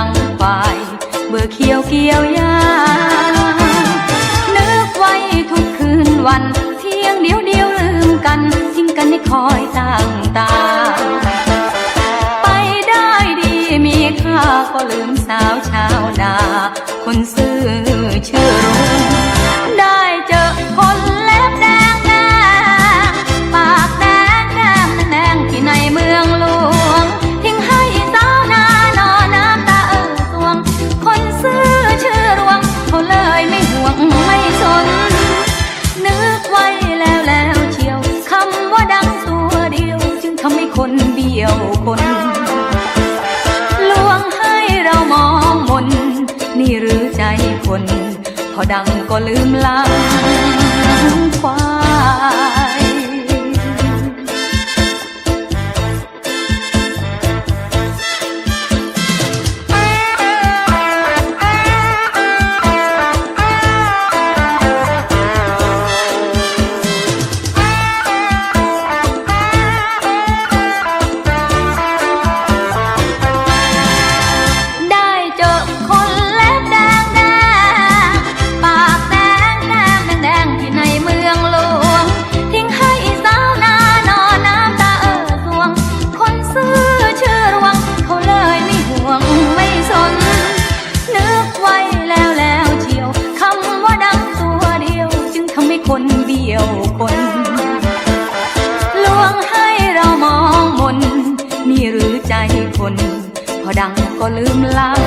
ังฝ่ายเบื่อเขียวเกี่ยวยานึกไว้ทุกคืนวัน เที่ยงเดียวเดียวลืมกัน ทิ้งกันให้คอยต่างตา ไปได้ดีมีค่าก็ลืมสาวชาวนา คนซื้อ พอดังก็ลืมลา คน พอดังก็ลืมลัง